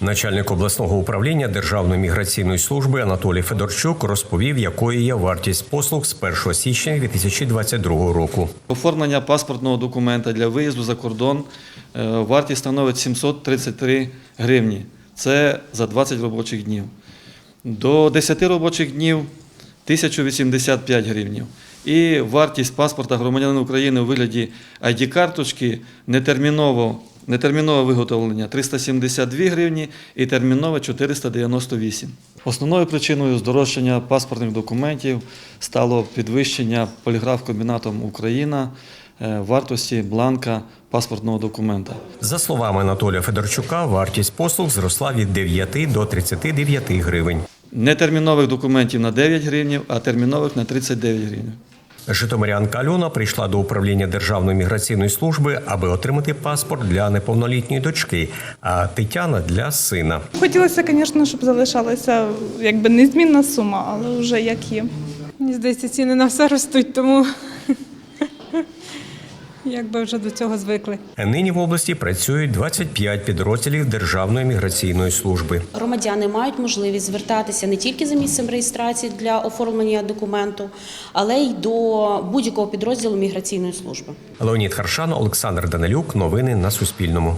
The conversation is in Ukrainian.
Начальник обласного управління Державної міграційної служби Анатолій Федорчук розповів, якою є вартість послуг з 1 січня 2022 року. Оформлення паспортного документа для виїзду за кордон е, вартість становить 733 гривні. Це за 20 робочих днів. До 10 робочих днів 1085 гривнів. І вартість паспорта громадянина України у вигляді ID-карточки нетерміново, нетермінове виготовлення 372 гривні і термінове 498. Основною причиною здорожчання паспортних документів стало підвищення поліграф-комбінатом Україна е, вартості бланка паспортного документа. За словами Анатолія Федорчука, вартість послуг зросла від 9 до 39 гривень. Нетермінових документів на 9 гривень, а термінових на 39 гривень. Житомирянка Альона прийшла до управління Державної міграційної служби, аби отримати паспорт для неповнолітньої дочки, а Тетяна для сина. Хотілося, звісно, щоб залишалася якби незмінна сума, але вже як є. Мені здається, ціни на все ростуть, тому якби вже до цього звикли. Нині в області працюють 25 підрозділів Державної міграційної служби. Громадяни мають можливість звертатися не тільки за місцем реєстрації для оформлення документу, але й до будь-якого підрозділу міграційної служби. Леонід Харшан, Олександр Данилюк. Новини на Суспільному.